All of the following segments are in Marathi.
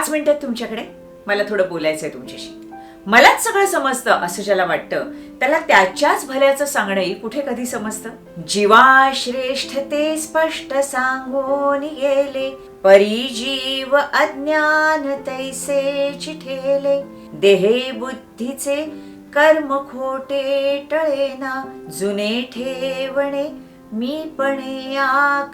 पाच मिनिटात तुमच्याकडे. मला थोडं बोलायचं आहे तुमच्याशी. मलाच सगळं समजतं असं ज्याला वाटतं. त्याला त्याच्याच भल्याचं सांगणंही कुठे कधी समजतं? जीवा श्रेष्ठ ते स्पष्ट सांगून गेले. परी जीव अज्ञान तैसे चिठेले. देहे बुद्धीचे कर्म खोटे टळेना. जुने ठेवणे मी पणे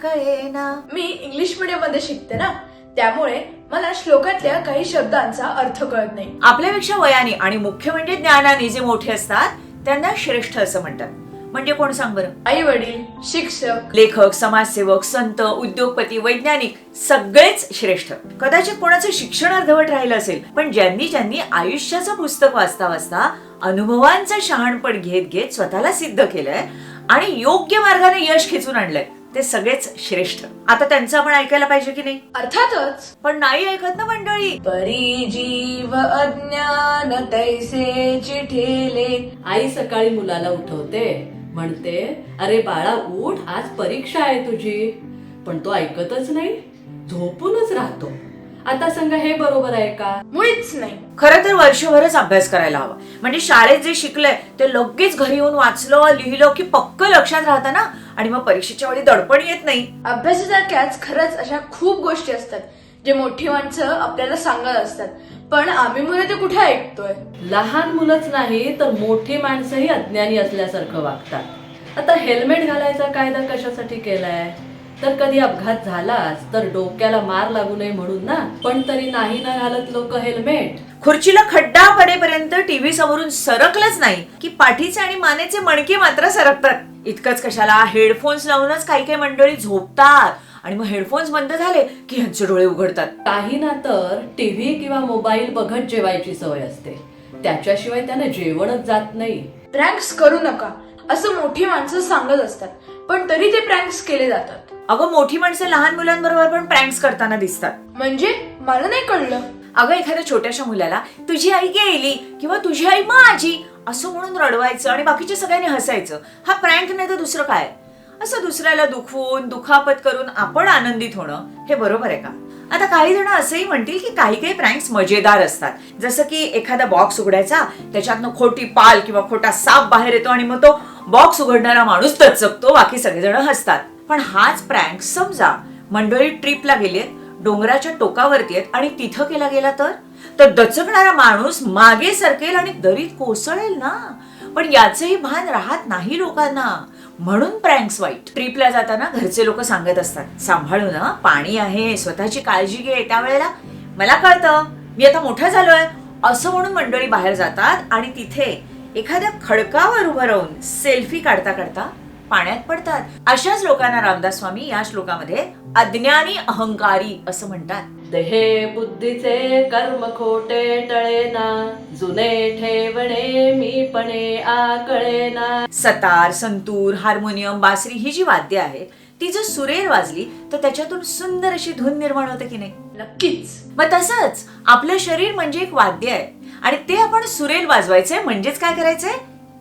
कळेना. मी इंग्लिश मीडियममध्ये शिकते ना. त्यामुळे मला श्लोकातल्या काही शब्दांचा अर्थ कळत नाही. आपल्यापेक्षा वयाने आणि मुख्य म्हणजे ज्ञानाने जे मोठे असतात त्यांना श्रेष्ठ असं म्हणतात. म्हणजे कोण सांग बरं? आई वडील शिक्षक लेखक समाजसेवक संत उद्योगपती वैज्ञानिक सगळेच श्रेष्ठ. कदाचित कोणाचं शिक्षण अर्धवट राहिलं असेल पण ज्यांनी ज्यांनी आयुष्याचं पुस्तक वाचता वाचता अनुभवांचं शहाणपण घेत घेत स्वतःला सिद्ध केलंय आणि योग्य मार्गाने यश खेचून आणलंय. ते सगळेच श्रेष्ठ. आता त्यांचं आपण ऐकायला पाहिजे की नाही? अर्थातच. पण नाही ऐकत ना मंडळी. परी जीव अज्ञान तैसे चिठेले आई सकाळी मुलाला उठवते. म्हणते अरे बाळा उठ आज परीक्षा आहे तुझी. पण तो ऐकतच नाही. झोपूनच राहतो. आता सांगा हे बरोबर आहे का? मुळीच नाही. खरं तर वर्षभरच अभ्यास करायला हवा. म्हणजे शाळेत जे शिकलंय ते लगेच घरी येऊन वाचलं लिहिलं की पक्क लक्षात राहतं ना? आणि मग परीक्षेच्या वेळी दडपण येत नाही. अभ्यासासारख्याच खरंच अशा खूप गोष्टी असतात जे मोठी माणसं आपल्याला सांगत असतात. पण आम्ही मुलं ते कुठे ऐकतोय? लहान मुलंच नाही तर मोठी माणसंही अज्ञानी असल्यासारखं वागतात. आता हेल्मेट घालायचा कायदा कशासाठी केलाय? तर कधी अपघात झालाच तर डोक्याला मार लागू नये म्हणून ना. पण तरी नाही ना घालत लोक हेल्मेट. खुर्चीला खड्डा पडेपर्यंत टीव्ही समोरून सरकलंच नाही. की पाठीचे आणि मानेचे मणके मात्र सरकतात. इतकंच कशाला? हेडफोन्स लावूनच काही काही मंडळी झोपतात. आणि मग हेडफोन्स बंद झाले की ह्यांचे डोळे उघडतात. काही ना तर टीव्ही किंवा मोबाईल बघत जेवायची सवय असते. त्याच्याशिवाय त्यांना जेवणच जात नाही. प्रँक्स करू नका असं मोठी माणसं सांगत असतात. पण तरी ते प्रँक्स केले जातात. अगं मोठी माणसं लहान मुलांबरोबर पण प्रँक्स करताना दिसतात. म्हणजे? मला नाही कळलं. अगं एखाद्या छोट्याशा मुलाला तुझी आई गेली किंवा तुझी आई माझी असं म्हणून रडवायचं आणि बाकीच्या सगळ्यांनी हसायचं. हा प्रँक नाही तर दुसरं काय? असं दुसऱ्याला दुखवून दुखापत करून आपण आनंदित होणं हे बरोबर आहे का? आता काही जण असंही म्हणतील की काही काही प्रँक्स मजेदार असतात. जसं की एखादा बॉक्स उघडायचा त्याच्यातनं खोटी पाल किंवा खोटा साप बाहेर येतो आणि मग तो बॉक्स उघडणारा माणूस दचकतो बाकी सगळेजण हसतात. पण हाच प्रँक समजा. मंडळी ट्रिपला गेलेत डोंगराच्या टोकावरती आहेत आणि तिथं केला गेला तर? तर दचकणारा माणूस मागे सरकेल आणि दरीत कोसळेल ना. पण याचंही भान राहत नाही लोकांना. म्हणून प्रँक्स वाईट. ट्रिपला जाताना घरचे लोक सांगत असतात सांभाळू ना पाणी आहे स्वतःची काळजी घे. त्यावेळेला मला कळतं मी आता मोठा झालोय. असं म्हणून मंडळी बाहेर जातात आणि तिथे एखाद्या खडकावर उभं राहून सेल्फी काढता काढता पाण्यात पडतात. अशाच लोकांना रामदास स्वामी या श्लोकामध्ये अज्ञानी अहंकारी असं म्हणतात. देहे बुद्धीचे कर्म खोटे टळेना जुने ठेवणे मी पणे आकळेना. सतार संतूर हार्मोनियम बासरी ही जी वाद्य आहेत ती जर सुरेल वाजली तर त्याच्यातून सुंदर अशी धून निर्माण होते की नाही? नक्कीच. मग तसंच आपलं शरीर म्हणजे एक वाद्य आहे. आणि ते आपण सुरेल वाजवायचंय म्हणजेच काय करायचंय?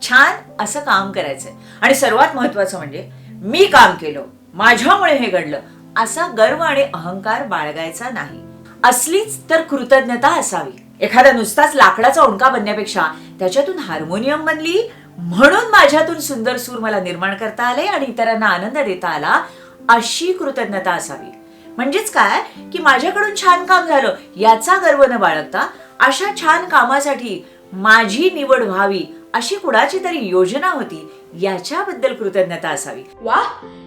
छान असं काम करायचंय. आणि सर्वात महत्वाचं म्हणजे मी काम केलं माझ्यामुळे हे घडलं असा गर्व आणि अहंकार बाळगायचा नाही. असलीच तर कृतज्ञता असावी. एखादा नुसताच लाकडाचा ओंडका बनण्यापेक्षा त्याच्यातून हार्मोनियम बनली म्हणून माझ्यातून सुंदर सूर मला निर्माण करता आले आणि इतरांना आनंद देता आला अशी कृतज्ञता असावी. म्हणजेच काय? की माझ्याकडून छान काम झालं याचा गर्व न बाळगता अशा छान कामासाठी माझी निवड व्हावी अशी कुणाची तरी योजना होती याच्याबद्दल कृतज्ञता असावी. वा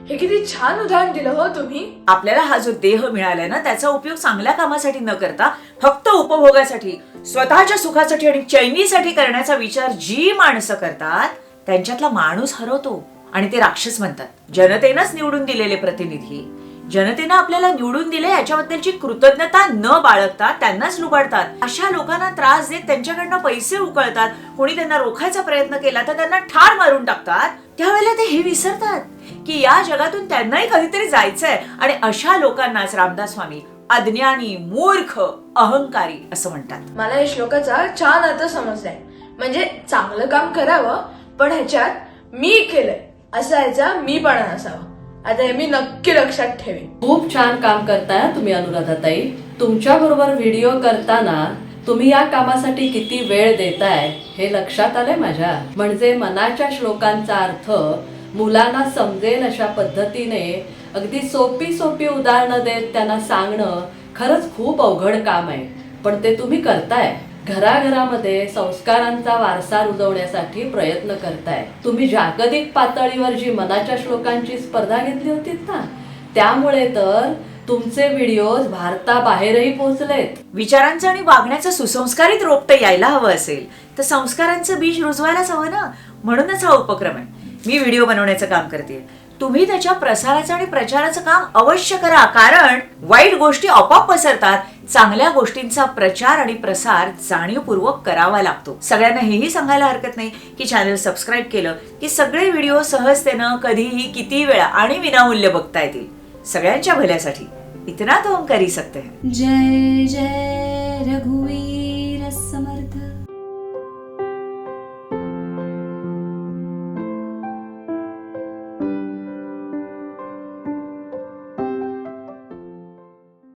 हे किती छान उदाहरण दिलं हो तुम्ही. आपल्याला हा जो देह मिळालाय ना त्याचा उपयोग चांगल्या कामासाठी न करता फक्त उपभोगासाठी स्वतःच्या सुखासाठी आणि चैनीसाठी करण्याचा विचार जी माणसं करतात त्यांच्यातला माणूस हरवतो. आणि ते राक्षस म्हणतात. जनतेनंच निवडून दिलेले प्रतिनिधी. जनतेनं आपल्याला निवडून दिले याच्याबद्दलची कृतज्ञता न बाळगता त्यांनाच लुबाडतात. अशा लोकांना त्रास देत त्यांच्याकडनं पैसे उकळतात कोणी त्यांना रोखायचा प्रयत्न केला तर त्यांना ठार मारून टाकतात. त्यावेळेला ते हे विसरतात की या जगातून त्यांनाही कधीतरी जायचंय. आणि अशा लोकांनाच रामदास स्वामी अज्ञानी मूर्ख अहंकारी असं म्हणतात. मला या श्लोकाचा छान अर्थ समजलाय. म्हणजे चांगलं काम करावं पण ह्याच्यात मी केलंय असा ह्याचा पण असावं आता हे मी नक्की लक्षात ठेवेन. खूप छान काम करताय तुम्ही अनुराधाताई तुमच्या बरोबर व्हिडिओ करताना तुम्ही या कामासाठी किती वेळ देताय हे लक्षात आलंय माझ्या. म्हणजे मनाच्या श्लोकांचा अर्थ मुलांना समजेल अशा पद्धतीने अगदी सोपी सोपी उदाहरणं देत त्यांना सांगणं खरंच खूप अवघड काम आहे. पण ते तुम्ही करताय. घराघरामध्ये संस्कारांचा वारसा रुजवण्यासाठी प्रयत्न करताय. तुम्ही जागतिक पातळीवर जी मनाच्या श्लोकांची स्पर्धा घेतली होती ना त्यामुळे तर तुमचे व्हिडिओज भारताबाहेरही पोहोचलेत. विचारांचं आणि वागण्याचं सुसंस्कारित रोपटं यायला हवं असेल तर संस्कारांचं बीज रुजवायलाच हवं ना? म्हणूनच हा उपक्रम आहे. मी व्हिडिओ बनवण्याचं काम करते तुम्ही त्याच्या प्रसाराचं आणि प्रचाराचं काम अवश्य करा. कारण वाईट गोष्टी आपोआप पसरतात. चांगल्या गोष्टींचा प्रचार आणि प्रसार जाणीवपूर्वक करावा लागतो. सगळ्यांना हेही सांगायला हरकत नाही की चॅनल सबस्क्राईब केलं की सगळे व्हिडिओ सहजतेनं कधीही किती वेळा आणि विनामूल्य बघता येतील. सगळ्यांच्या भल्यासाठी इतना तो हम सकते हैं जय जय रघुवीर